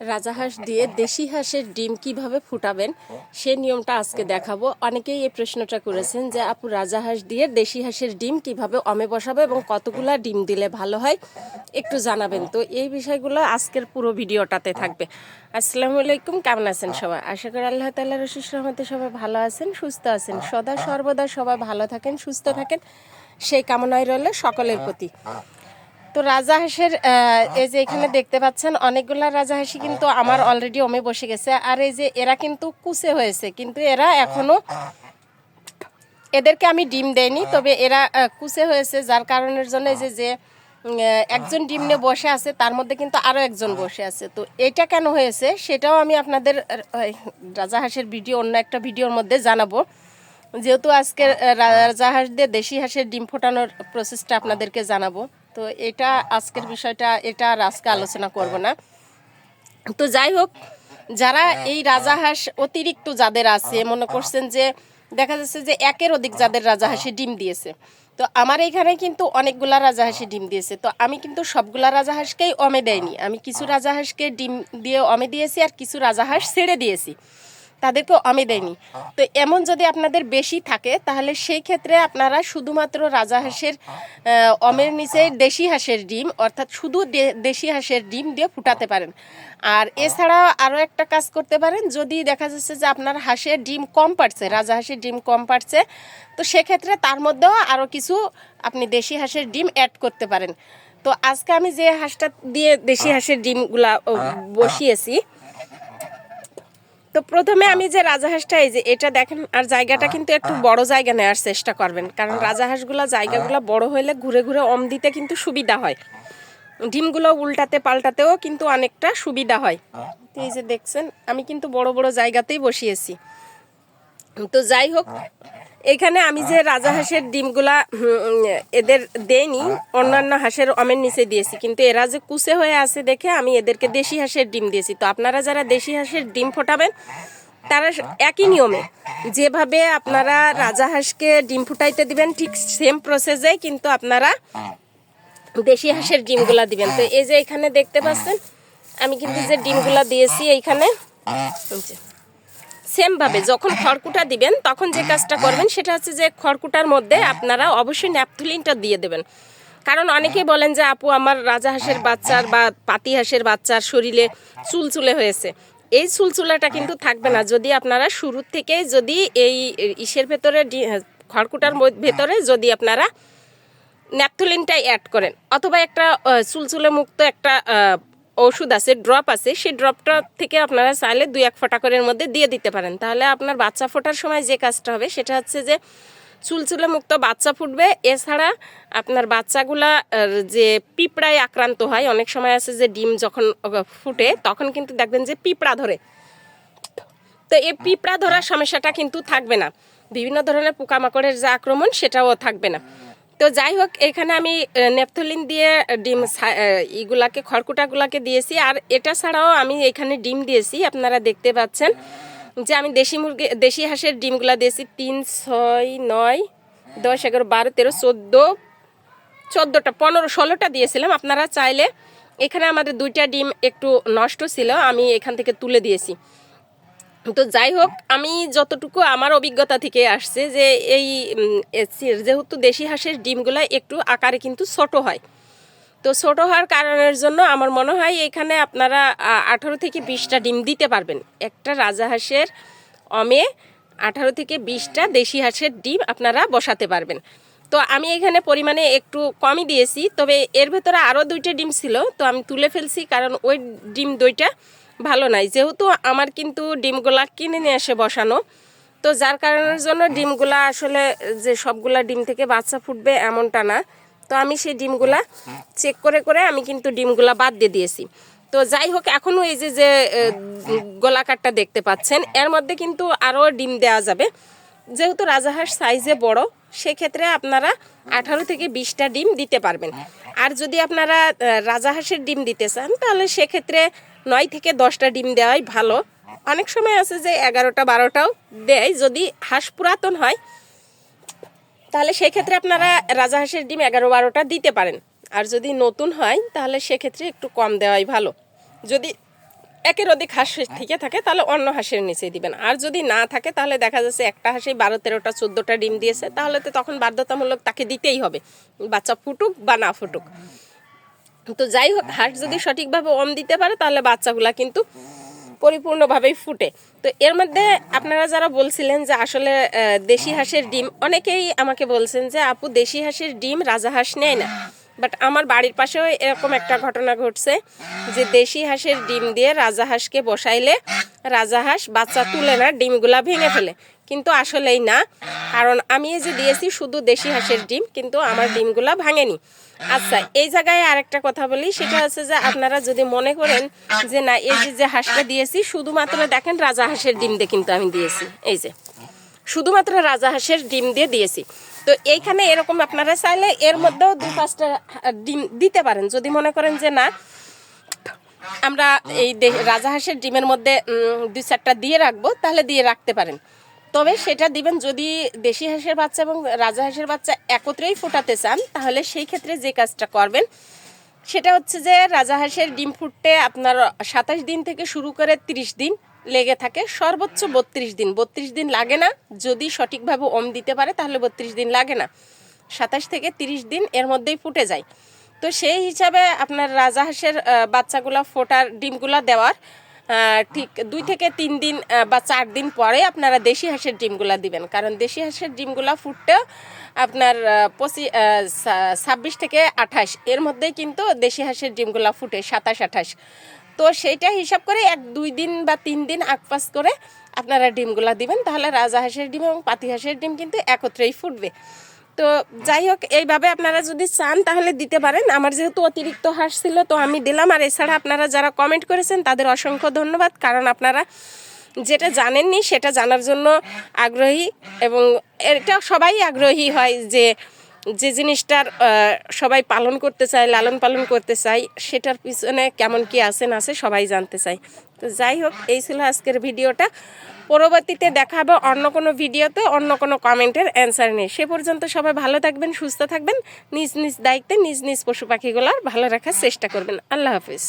রাজাহাঁস দিয়ে দেশি হাঁসের ডিম কীভাবে ফুটাবেন, সে নিয়মটা আজকে দেখাবো। অনেকেই এই প্রশ্নটা করেছেন যে, আপু, রাজা হাঁস দিয়ে দেশি হাঁসের ডিম কীভাবে অমে বসাবো এবং কতগুলা ডিম দিলে ভালো হয়? একটু জানাবেন। তো এই বিষয়গুলো আজকের পুরো ভিডিওটাতে থাকবে। আসসালামু আলাইকুম, কেমন আছেন সবাই? আশা করি আল্লাহ তাল্লাহ রশিস রহমতে সবাই ভালো আছেন, সুস্থ আছেন। সদা সর্বদা সবাই ভালো থাকেন, সুস্থ থাকেন। সেই কামনায় রইল সকলের প্রতি। তো রাজা হাঁসের এই যে এখানে দেখতে পাচ্ছেন, অনেকগুলা রাজাহাঁসি কিন্তু আমার অলরেডি ওমে বসে গেছে। আর এই যে এরা কিন্তু কুচে হয়েছে, কিন্তু এরা এখনও এদেরকে আমি ডিম দেইনি, তবে এরা কুচে হয়েছে, যার কারণের জন্য এই যে যে একজন ডিম নিয়ে বসে আছে, তার মধ্যে কিন্তু আরও একজন বসে আছে। তো এটা কেন হয়েছে, সেটাও আমি আপনাদের রাজা হাঁসের ভিডিও, অন্য একটা ভিডিওর মধ্যে জানাব। যেহেতু আজকে রাজাহাঁস দিয়ে দেশি হাঁসের ডিম ফোটানোর প্রসেসটা আপনাদেরকে জানাব। তো এটা আজকের বিষয়টা, এটা আর আজকে আলোচনা করব না। তো যাই হোক, যারা এই রাজাহাঁস অতিরিক্ত যাদের আছে, মনে করছেন যে, দেখা যাচ্ছে যে একের অধিক যাদের রাজাহাঁসে ডিম দিয়েছে। তো আমার এখানে কিন্তু অনেকগুলা রাজাহাঁসে ডিম দিয়েছে। তো আমি কিন্তু সবগুলা রাজাহাঁসকেই অমে দেয়নি। আমি কিছু রাজাহাঁসকে ডিম দিয়ে অমে দিয়েছি আর কিছু রাজাহাঁস ছেড়ে দিয়েছি। তাদেরকে অমে দেয়নি তো এমন যদি আপনাদের বেশি থাকে তাহলে সেই ক্ষেত্রে আপনারা শুধুমাত্র রাজা হাঁসের অমের নিচে দেশি হাঁসের ডিম অর্থাৎ শুধু দেশি হাঁসের ডিম দিয়ে ফুটাতে পারেন। আর এছাড়া আরও একটা কাজ করতে পারেন যদি দেখা যাচ্ছে যে আপনার হাঁসের ডিম কম পারছে রাজা হাঁসের ডিম কম পারছে তো সেক্ষেত্রে তার মধ্যেও আরও কিছু আপনি দেশি হাঁসের ডিম অ্যাড করতে পারেন। তো আজকে আমি যে হাঁসটা দিয়ে দেশি হাঁসের ডিমগুলা বসিয়েছি তো প্রথমে আমি যে রাজাহাঁসটা এই যে এটা দেখেন আর জায়গাটা কিন্তু একটু বড় জায়গা নেওয়ার চেষ্টা করবেন। কারণ রাজাহাঁসগুলো জায়গাগুলো বড় হলে ঘুরে ঘুরে অম দিতে কিন্তু সুবিধা হয়। ডিমগুলো উল্টাতে পাল্টাতেও কিন্তু অনেকটা সুবিধা হয়। তো এই যে দেখছেন আমি কিন্তু বড় বড় জায়গাতেই বসিয়েছি। তো যাই হোক এখানে আমি যে রাজা হাঁসের ডিমগুলা এদের দেইনি অন্যান্য হাঁসের অমের নিচে দিয়েছি। কিন্তু এরা যে কুচে হয়ে আছে দেখে আমি এদেরকে দেশি হাঁসের ডিম দিয়েছি। তো আপনারা যারা দেশি হাঁসের ডিম ফোটাবেন তারা একই নিয়মে যেভাবে আপনারা রাজা হাঁসকে ডিম ফুটাইতে দিবেন ঠিক সেম প্রসেসে কিন্তু আপনারা দেশি হাঁসের ডিমগুলা দিবেন। তো এই যে এখানে দেখতে পাচ্ছেন আমি কিন্তু যে ডিমগুলা দিয়েছি এইখানে। সেম ভাবে যখন খড়কুটা দিবেন, তখন যে কাজটা করবেন সেটা হচ্ছে যে খড়কুটার মধ্যে আপনারা অবশ্যই ন্যাপথুলিনটা দিয়ে দেবেন। কারণ অনেকেই বলেন যে, আপু, আমার রাজা হাঁসের বাচ্চার বা পাতি হাঁসের বাচ্চার শরীরে চুলচুলে হয়েছে। এই চুলচুলাটা কিন্তু থাকবে না। যদি আপনারা শুরুর থেকে যদি এই ইসের ভেতরে খড়কুটার ভেতরে যদি আপনারা ন্যাপথুলিনটাই অ্যাড করেন, অথবা একটা চুলচুলে মুক্ত একটা ওষুধ আছে ড্রপ আছে, সেই ড্রপটা থেকে আপনারা চাইলে দুই এক ফোঁটা করের মধ্যে দিয়ে দিতে পারেন। তাহলে আপনার বাচ্চা ফোটার সময় যে কাজটা হবে সেটা হচ্ছে যে চুলচুলে মুক্ত বাচ্চা ফুটবে। এছাড়া আপনার বাচ্চাগুলা যে পিঁপড়ায় আক্রান্ত হয়, অনেক সময় আছে যে ডিম যখন ফুটে, তখন কিন্তু দেখবেন যে পিঁপড়া ধরে। তো এই পিঁপড়া ধরার সমস্যাটা কিন্তু থাকবে না। বিভিন্ন ধরনের পোকামাকড়ের যে আক্রমণ, সেটাও থাকবে না। তো যাই হোক, এখানে আমি নেপথলিন দিয়ে ডিম ইগুলাকে, খড়কুটাগুলাকে দিয়েছি। আর এটা ছাড়াও আমি এখানে ডিম দিয়েছি, আপনারা দেখতে পাচ্ছেন। যে আমি দেশি মুরগি, দেশি হাঁসের ডিমগুলা দিয়েছি তিন, ছয়, নয়, দশ, এগারো, বারো, তেরো, চোদ্দ, চোদ্দোটা, পনেরো, ষোলোটা দিয়েছিলাম। আপনারা চাইলে এখানে আমাদের দুইটা ডিম একটু নষ্ট ছিল, আমি এখান থেকে তুলে দিয়েছি। তো যাই হোক, আমি যতটুকু আমার অভিজ্ঞতা থেকে আসছে যে এই যেহেতু দেশি হাঁসের ডিমগুলো একটু আকারে কিন্তু ছোট হয়। তো ছোট হওয়ার কারণের জন্য আমার মনে হয় এখানে আপনারা আঠারো থেকে বিশটা ডিম দিতে পারবেন। একটা রাজা হাঁসের অমে আঠারো থেকে বিশটা দেশি হাঁসের ডিম আপনারা বসাতে পারবেন। তো আমি এখানে পরিমাণে একটু কমই দিয়েছি, তবে এর ভেতরে আরও দুইটা ডিম ছিল, তো আমি তুলে ফেলছি, কারণ ওই ডিম দুইটা ভালো নাই। যেহেতু আমার কিন্তু ডিমগুলা কিনে নিয়ে এসে বসানো, তো যার কারণের জন্য ডিমগুলা আসলে যে সবগুলা ডিম থেকে বাচ্চা ফুটবে এমনটা না। তো আমি সেই ডিমগুলা চেক করে করে আমি কিন্তু ডিমগুলা বাদ দিয়ে দিয়েছি। তো যাই হোক, এখনও এই যে যে গোলাকারটা দেখতে পাচ্ছেন, এর মধ্যে কিন্তু আরও ডিম দেওয়া যাবে। যেহেতু রাজাহাঁস সাইজে বড়, সেক্ষেত্রে আপনারা আঠারো থেকে বিশটা ডিম দিতে পারবেন। আর যদি আপনারা রাজাহাঁসের ডিম দিতে চান, তাহলে সেক্ষেত্রে নয় থেকে দশটা ডিম দেওয়াই ভালো। অনেক সময় আছে যে এগারোটা, বারোটাও দেয়। যদি হাঁস পুরাতন হয়, তাহলে সেক্ষেত্রে আপনারা রাজা হাঁসের ডিম এগারো, বারোটা দিতে পারেন। আর যদি নতুন হয়, তাহলে সেক্ষেত্রে একটু কম দেওয়াই ভালো। যদি একের অধিক হাঁস থেকে থাকে, তাহলে অন্য হাঁসের নিচে দিবেন। আর যদি না থাকে, তাহলে দেখা যাচ্ছে একটা হাঁসে বারো, তেরোটা, চোদ্দোটা ডিম দিয়েছে, তাহলে তো তখন বাধ্যতামূলক তাকে দিতেই হবে। বাচ্চা ফুটুক বা না ফুটুক। তো যাই হোক হাঁস যদি সঠিকভাবে অম দিতে পারে, তাহলে বাচ্চাগুলা কিন্তু পরিপূর্ণভাবেই ফুটে। তো এর মধ্যে আপনারা যারা বলছিলেন যে আসলে দেশি হাঁসের ডিম, অনেকেই আমাকে বলছেন যে, আপু, দেশি হাঁসের ডিম রাজা হাঁস নেয় না? বাট আমার বাড়ির পাশেও এরকম একটা ঘটনা ঘটছে যে দেশি হাঁসের ডিম দিয়ে রাজাহাঁসকে বসাইলে রাজাহাঁস বাচ্চা তুলে না, ডিমগুলা ভেঙে ফেলে। কিন্তু আসলেই না, কারণ আমি এই যে দিয়েছি শুধু দেশি হাঁসের ডিম, কিন্তু আমার ডিমগুলা ভাঙেনি। আচ্ছা এই জায়গায় আরেকটা কথা বলি, সেটা হচ্ছে যে আপনারা যদি মনে করেন যে না, এই যে হাঁসটা দিয়েছি, শুধুমাত্র দেখেন রাজা হাঁসের ডিম দিয়ে কিন্তু আমি দিয়েছি। এই যে। শুধুমাত্র রাজা হাঁসের ডিম দিয়ে দিয়েছি। তো এইখানে এরকম আপনারা চাইলে এর মধ্যেও দু পাঁচটা ডিম দিতে পারেন। যদি মনে করেন যে না, আমরা এই দে- রাজাহাঁসের ডিমের মধ্যে দুই চারটা দিয়ে রাখব, তাহলে দিয়ে রাখতে পারেন। তবে সেটা দিবেন যদি দেশি হাঁসের বাচ্চা এবং রাজা হাঁসের বাচ্চা একত্রেই ফোটাতে চান, তাহলে সেই ক্ষেত্রে যে কাজটা করবেন, সেটা হচ্ছে যে রাজা হাঁসের ডিম ফুটতে আপনার সাতাশ দিন থেকে শুরু করে তিরিশ দিন লেগে থাকে। সর্বোচ্চ বত্রিশ দিন। বত্রিশ দিন লাগে না। যদি সঠিকভাবে ওম দিতে পারে তাহলে বত্রিশ দিন লাগে না। সাতাশ থেকে তিরিশ দিন এর মধ্যেই ফুটে যায়। তো সেই হিসাবে আপনার রাজাহাঁসের আহ, বাচ্চাগুলা ফোটার ডিমগুলো দেওয়ার ঠিক দুই থেকে তিন দিন বা চার দিন পরে আপনারা দেশি হাঁসের ডিমগুলো দিবেন। কারণ দেশি হাঁসের ডিমগুলো ফুটতেও আপনার পঁচি ছাব্বিশ থেকে আঠাশ এর মধ্যেই কিন্তু দেশি হাঁসের ডিমগুলা ফুটে সাতাশ আঠাশ। তো সেইটা হিসাব করে এক, দুই দিন বা তিন দিন আকপাস করে আপনারা ডিমগুলা দিবেন, তাহলে রাজা হাঁসের ডিম এবং পাতি হাঁসের ডিম কিন্তু একত্রেই ফুটবে। তো যাই হোক, এইভাবে আপনারা যদি চান তাহলে দিতে পারেন। আমার যেহেতু অতিরিক্ত হাঁস ছিল, তো আমি দিলাম। আর এছাড়া আপনারা যারা কমেন্ট করেছেন, তাদের অসংখ্য ধন্যবাদ। কারণ আপনারা যেটা জানেননি, সেটা জানার জন্য আগ্রহী এবং এটা সবাই আগ্রহী হয় যে যে জিনিসটার সবাই পালন করতে চায়, লালন পালন করতে চায়, সেটার পিছনে কেমন কি আছে না আছে, সবাই জানতে চায়। তো যাই হোক, এই ছিল আজকের ভিডিওটা। পরবর্তীতে দেখা হবে অন্য কোনো ভিডিওতে, অন্য কোনো কমেন্টের অ্যান্সার নিয়ে। সে পর্যন্ত সবাই ভালো থাকবেন, সুস্থ থাকবেন। নিজ নিজ দায়িত্বে, নিজ নিজ পশু পাখিগুলোর ভালো রাখার চেষ্টা করবেন। আল্লাহ হাফিজ।